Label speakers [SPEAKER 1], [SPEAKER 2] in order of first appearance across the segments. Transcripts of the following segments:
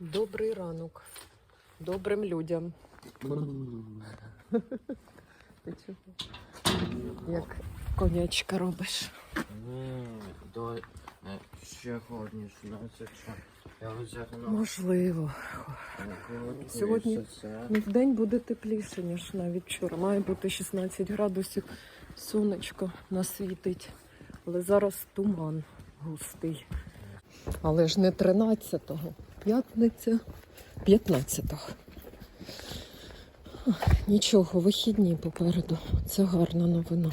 [SPEAKER 1] Добрий ранок. Добрим людям. Ти чого? Як конячка робиш.
[SPEAKER 2] Ні, до е, ще холодніше. Я одягну.
[SPEAKER 1] Можливо.
[SPEAKER 2] Сьогодні
[SPEAKER 1] Сьогодні- Ну, в день буде тепліше, ніж навіть вчора. Має бути 16 градусів. Сонечко насвітить. Але зараз туман густий. Але ж не 13-го. П'ятниця 15-го. Нічого, вихідні попереду. Це гарна новина.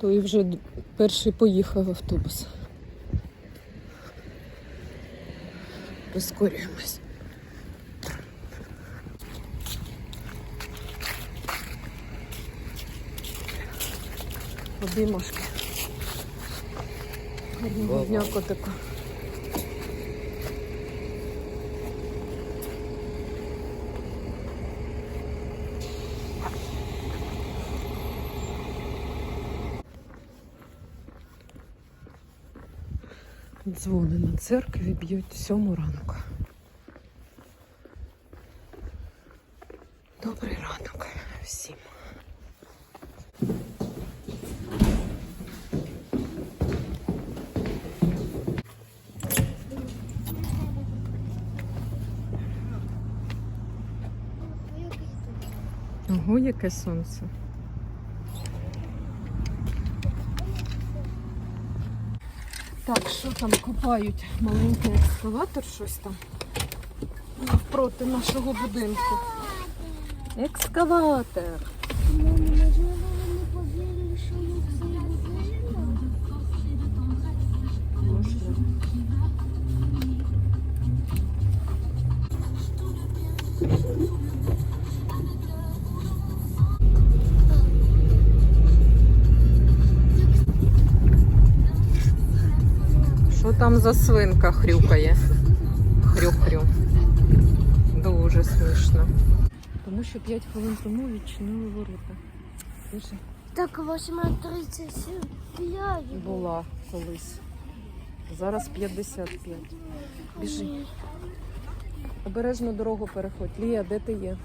[SPEAKER 1] То і вже перший поїхав автобус. Прискорюємось. Обіймашки. Гарного дня, котику. Дзвони на церкві б'ють сьому ранку. Добрий ранок всім. Ого, яке сонце. Так, що там копають? Маленький екскаватор, щось там навпроти нашого будинку. Екскаватор.
[SPEAKER 3] Можливо, вони.
[SPEAKER 1] Там за свинка хрюкає? Хрю-хрю. Дуже смішно. Тому що 5 хвилин тому відчинили ворота. Слушай,
[SPEAKER 3] Так, 8.35.
[SPEAKER 1] була колись. Зараз 55. Біжи. Обережно дорогу переходь. Лія, де ти є?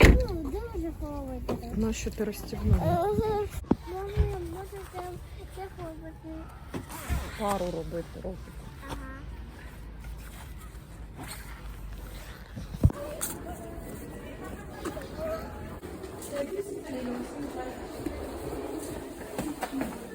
[SPEAKER 3] Ну, де може ховати?
[SPEAKER 1] Нащо ти розстібнула?
[SPEAKER 3] Може, може там ховати.
[SPEAKER 1] Пару робити, робити. Ти що,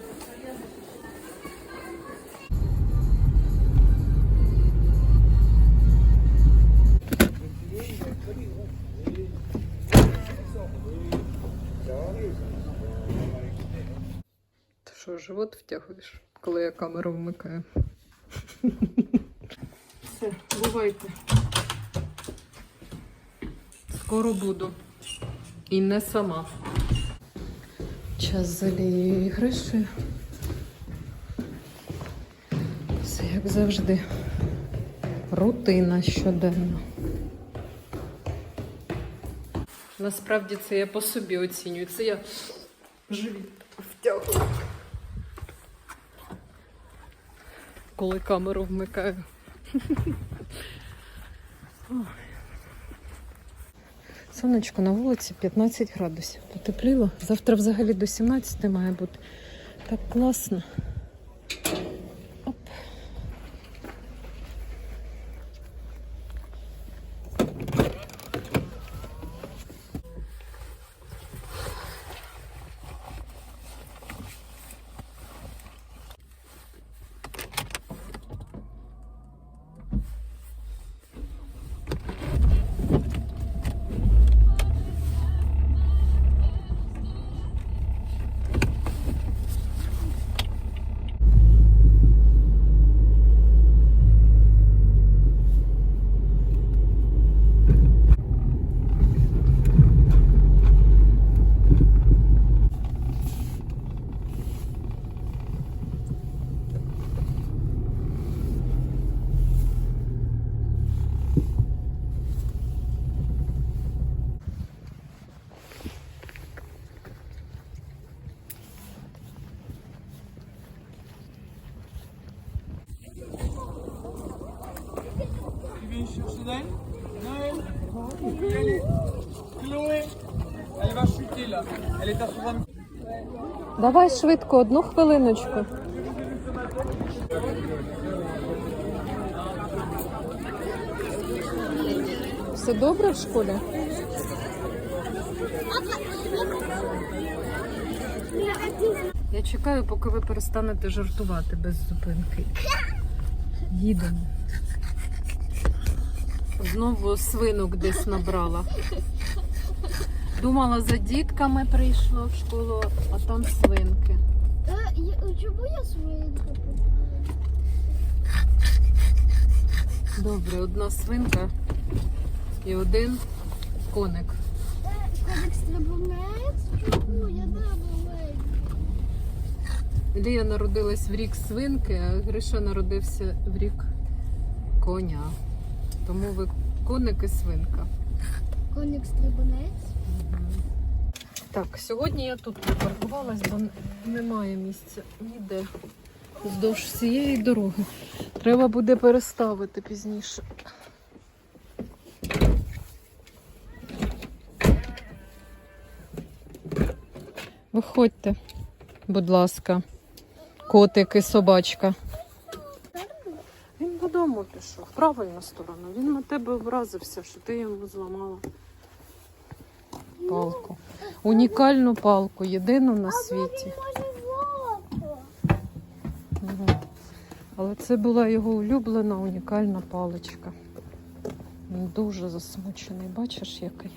[SPEAKER 1] живот втягуєш, коли я камеру вмикаю? Все, бувайте. Скоро буду. І не сама. Час за Лією іграшею. Все як завжди. Рутина щоденна. Насправді це я по собі оцінюю. Це я живіт втягую. Коли камеру вмикаю. Сонечко на вулиці 15 градусів. Потепліло. Завтра взагалі до 17 має бути. Так класно. Давай швидко, одну хвилиночку. Все добре в школі? Я чекаю, поки ви перестанете жартувати без зупинки. Їдемо. Знову свинок десь набрала. Думала, за дітками прийшла в школу, а там свинки.
[SPEAKER 3] Е, я- Чому я свинка?
[SPEAKER 1] Добре, одна свинка і один коник.
[SPEAKER 3] Коник стрибунець? Чому? Я не маленька.
[SPEAKER 1] Лія народилась в рік свинки, а Гриша народився в рік коня. Тому ви коник і свинка.
[SPEAKER 3] Коник стрибунець?
[SPEAKER 1] Так, сьогодні я тут припаркувалась, бо немає місця ніде вздовж всієї дороги. Треба буде переставити пізніше. Виходьте, будь ласка, котик і собачка. Він додому пішов, в правильну сторону. Він на тебе образився, що ти йому зламала палку. Унікальну палку, єдину на світі. Мгм. Але це була його улюблена унікальна паличка. Він дуже засмучений, бачиш який.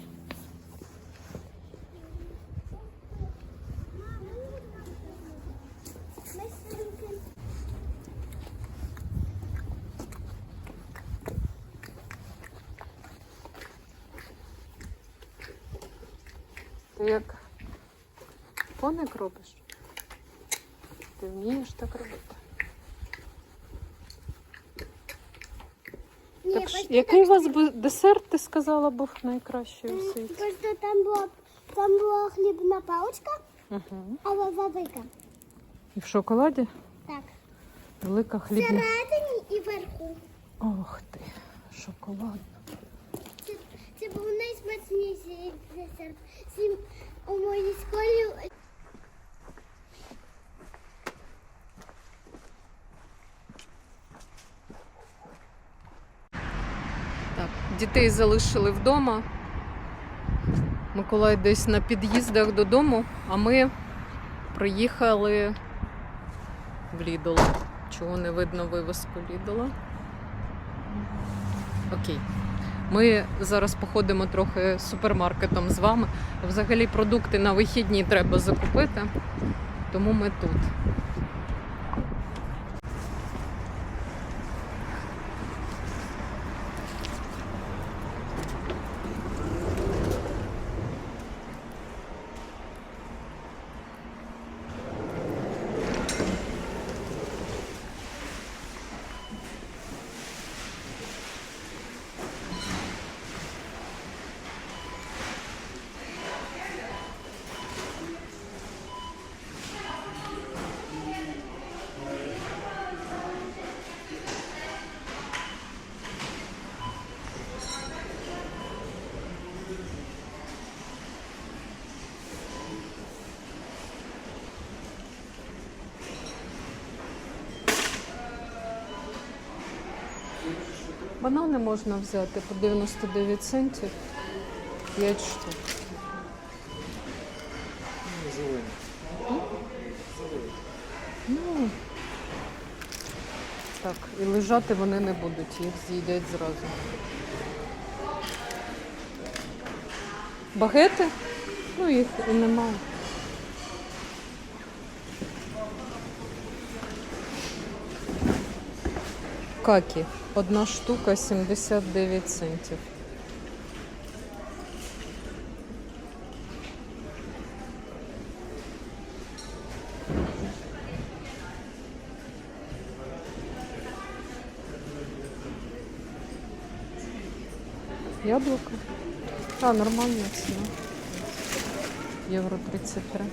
[SPEAKER 1] Ти як коник робиш? Ти вмієш так робити?
[SPEAKER 3] Ні,
[SPEAKER 1] Так, ж,
[SPEAKER 3] просто
[SPEAKER 1] який у вас би- десерт, ти сказала, був найкращий у
[SPEAKER 3] там-
[SPEAKER 1] світі?
[SPEAKER 3] Просто там була, там була хлібна паличка,
[SPEAKER 1] Угу.
[SPEAKER 3] але велика.
[SPEAKER 1] І в шоколаді
[SPEAKER 3] Так.
[SPEAKER 1] велика хлібна.
[SPEAKER 3] Всередині і вверху.
[SPEAKER 1] Ох ти, шоколадна.
[SPEAKER 3] Це, це був найсмачніший десерт. Всім у моїй школі
[SPEAKER 1] Так, дітей залишили вдома. Миколай десь на під'їздах додому, а ми приїхали в Лідол. Чого не видно вивозку Лідола? Окей. Ми зараз походимо трохи супермаркетом з вами. Взагалі продукти на вихідні треба закупити, тому ми тут. Банани можна взяти по 99 центів 5 штук. Ну, так, і лежати вони не будуть, їх з'їдять зразу. Багети? Ну, їх і немає. Какі. Одна штука 79 центів. Яблуко. А, нормальна ціна. Євро 33.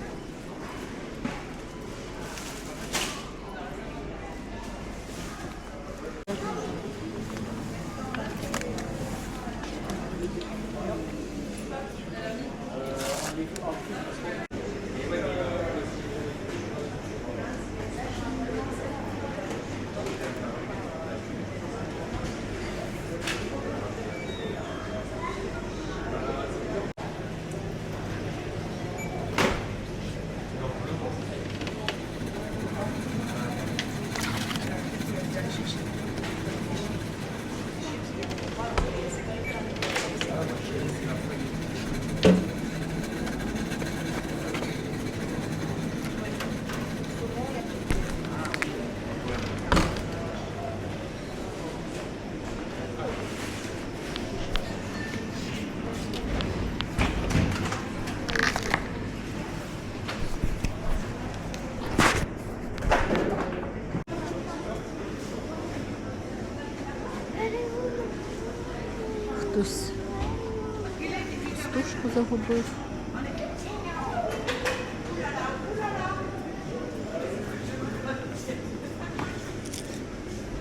[SPEAKER 1] загубив.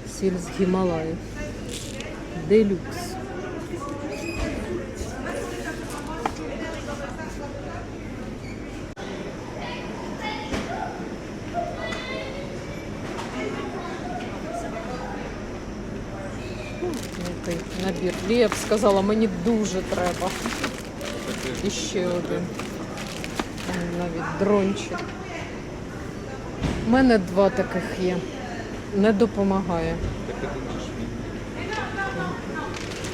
[SPEAKER 1] Сіль з Гімалаїв. Делюкс. Який набір. Лія б сказала, мені дуже треба. І ще один. Навіть дрончик. У мене два таких є. Не допомагає.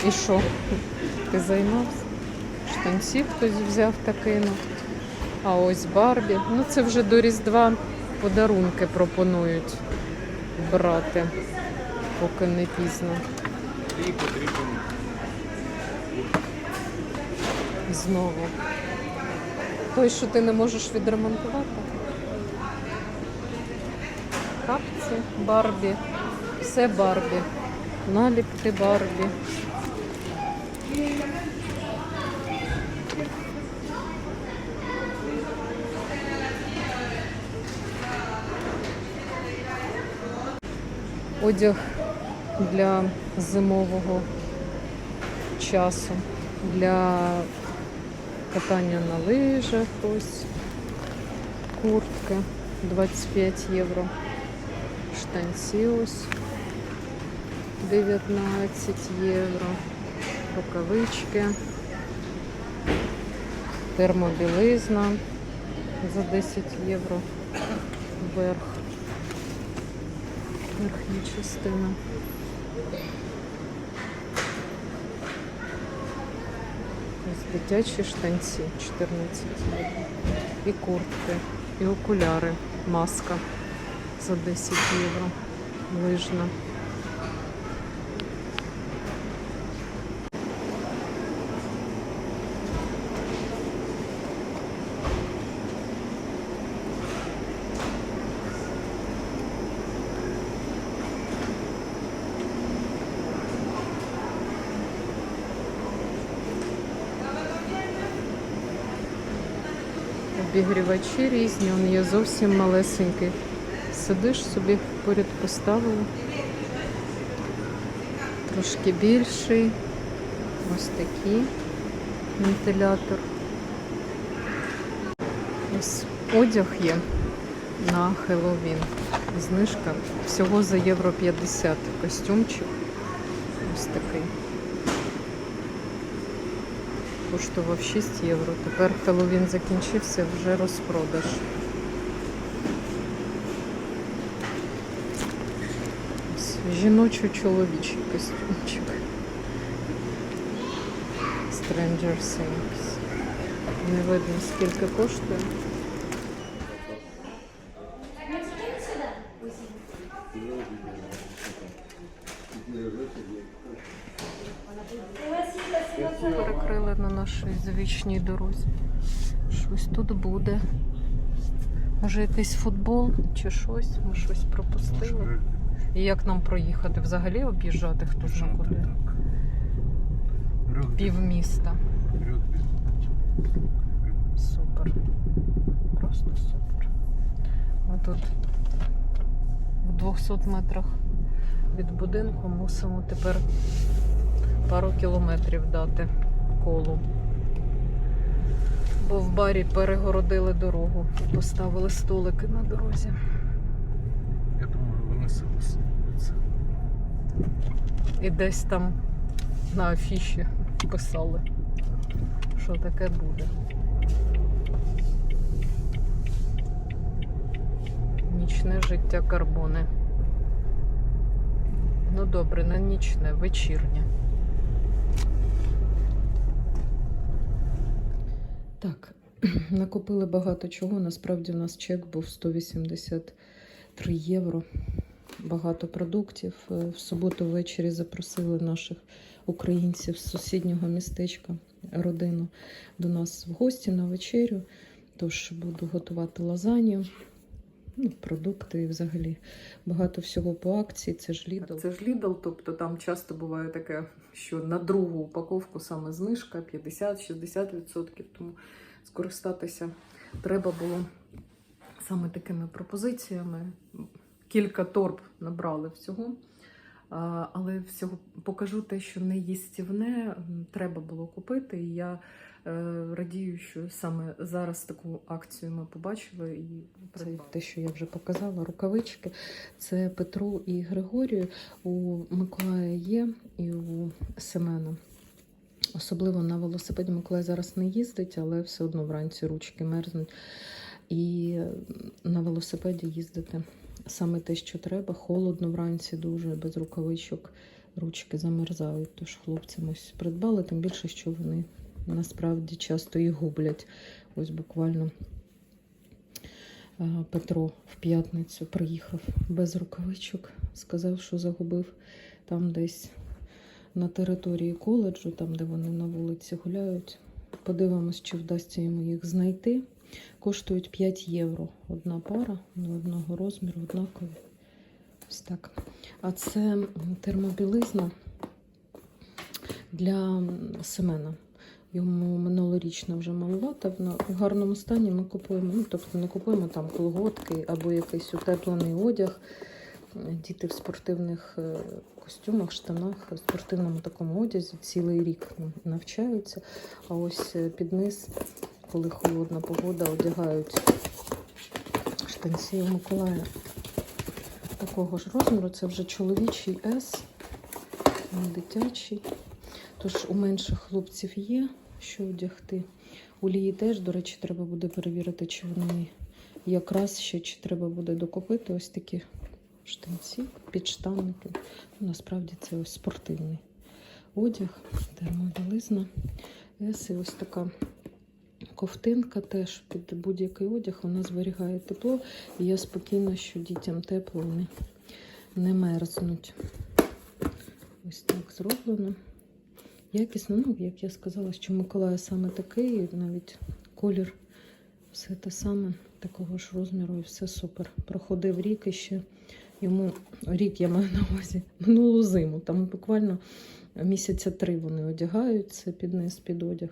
[SPEAKER 1] І що? Ти займався? Штанців хтось взяв та кинув. А ось Барбі. Ну це вже до Різдва подарунки пропонують брати, поки не пізно.
[SPEAKER 2] І потрібен
[SPEAKER 1] Знову. Той, що ти не можеш відремонтувати. Капці, Барбі. Все Барбі. Наліпки Барбі. Одяг для зимового часу, для катання на лижах ось, куртки 25 євро, штанці ось 19 євро, рукавички, термобілизна за 10 євро вверх, верхня частина. Дитячі штанці 14. І куртки, і окуляри, маска за 10 євро. Лижна. Обігрівачі різні, він є зовсім малесенький. Сидиш собі поряд поставили. Трошки більший. Ось такий вентилятор. Ось одяг є на Хеллоуін. Знижка всього за євро 50. Костюмчик. Ось такий. Коштував 6 євро. Тепер Хеллоуін закінчився, вже розпродаж. Ось Жіночо-чоловічий костюмчик. Stranger Things. Не видно скільки коштує. Звичній дорозі. Щось тут буде. Може якийсь футбол чи щось. Ми щось пропустили. І як нам проїхати? Взагалі об'їжджати хто ж куди? Пів міста. Супер. Просто супер. Ми тут в 200 метрах від будинку мусимо тепер пару кілометрів дати колу. Бо в барі перегородили дорогу, поставили столики на дорозі.
[SPEAKER 2] Я думаю, вони согласуються.
[SPEAKER 1] І десь там на афіші писали, що таке буде. Нічне життя карбони. Ну добре, не нічне, вечірнє. Так, накопили багато чого. Насправді у нас чек був 183 євро. Багато продуктів. Е, В суботу ввечері запросили наших українців з сусіднього містечка, родину до нас в гості на вечерю. Тож буду готувати лазанью. Ну, продукти і взагалі багато всього по акції. Це ж Lidl. Це ж Lidl, тобто там часто буває таке, що на другу упаковку саме знижка 50-60%, тому скористатися треба було саме такими пропозиціями. Кілька торб набрали всього. Але всього покажу те, що не їстівне, треба було купити. І я е, радію, що саме зараз таку акцію ми побачили і це те, що я вже показала, рукавички. Це Петру і Григорію. У Миколая є і у Семена. Особливо на велосипеді Миколай зараз не їздить, але все одно вранці ручки мерзнуть. І на велосипеді їздити саме те, що треба. Холодно вранці дуже, без рукавичок ручки замерзають. Тож хлопцям ось придбали, тим більше, що вони насправді часто їх гублять. Ось буквально е, Петро в п'ятницю приїхав без рукавичок, сказав, що загубив там десь на території коледжу, там, де вони на вулиці гуляють. Подивимось, чи вдасться йому їх знайти. Коштують 5 євро одна пара, ну, одного розміру, однакові. Ось так. А це термобілизна для Семена. Йому минулорічно вже малувата. У гарному стані ми купуємо. Ну, тобто не купуємо там колготки або якийсь утеплений одяг. Діти в спортивних е, костюмах, штанах, в спортивному такому одязі цілий рік навчаються. А ось е, під низ, коли холодна погода, одягають штанці у Миколая такого ж розміру. Це вже чоловічий S, не дитячий. Тож у менших хлопців є що одягти. У Лії теж, до речі, треба буде перевірити, чи вони якраз ще чи треба буде докупити ось такі штанці, підштанники. Ну, насправді це ось спортивний одяг, термобілизна. Ес і ось така ковтинка теж під будь-який одяг. Вона зберігає тепло. І я спокійна, що дітям тепло, вони не мерзнуть. Ось так зроблено. Якісно, ну, як я сказала, що Миколая саме такий, навіть колір все те саме, такого ж розміру, і все супер. Проходив рік і ще йому рік я маю на увазі минулу зиму. Там буквально місяця три вони одягають це під низ, під одяг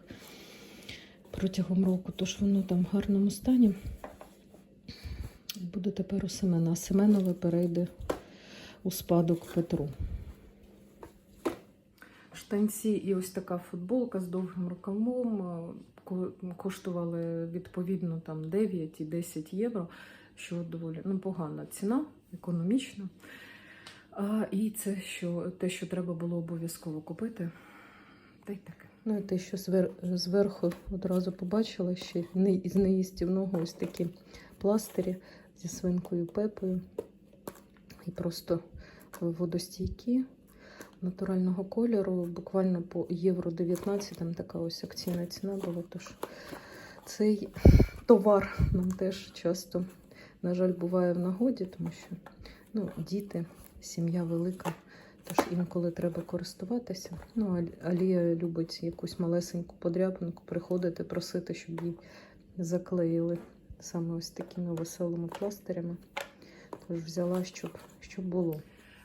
[SPEAKER 1] протягом року. Тож воно там в гарному стані. Буде тепер у Семена. А Семенове перейде у спадок Петру. Штанці і ось така футболка з довгим рукавом е, коштували відповідно там 9 і 10 євро, що доволі непогана ціна, економічна. А, і це що, те, що треба було обов'язково купити. Та й таке. Ну і те, що звер, зверху одразу побачила ще із неїстівного ось такі пластирі зі свинкою пепою. І просто водостійкі натурального кольору, буквально по євро 19, там така ось акційна ціна була. Тож цей товар нам теж часто, на жаль, буває в нагоді, тому що ну, діти, сім'я велика. Тож інколи треба користуватися. Ну, Алія любить якусь малесеньку подряпинку, приходити, просити, щоб їй заклеїли саме ось такими веселими пластирями. Тож взяла, щоб, щоб було.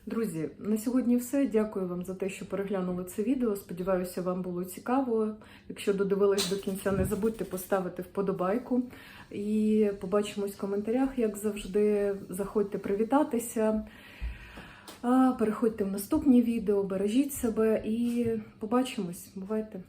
[SPEAKER 1] Друзі, на сьогодні все. Дякую вам за те, що переглянули це відео. Сподіваюся, вам було цікаво. Якщо додивились до кінця, не забудьте поставити вподобайку. І побачимось в коментарях, як завжди. Заходьте привітатися. Переходьте в наступні відео, бережіть себе і побачимось. Бувайте!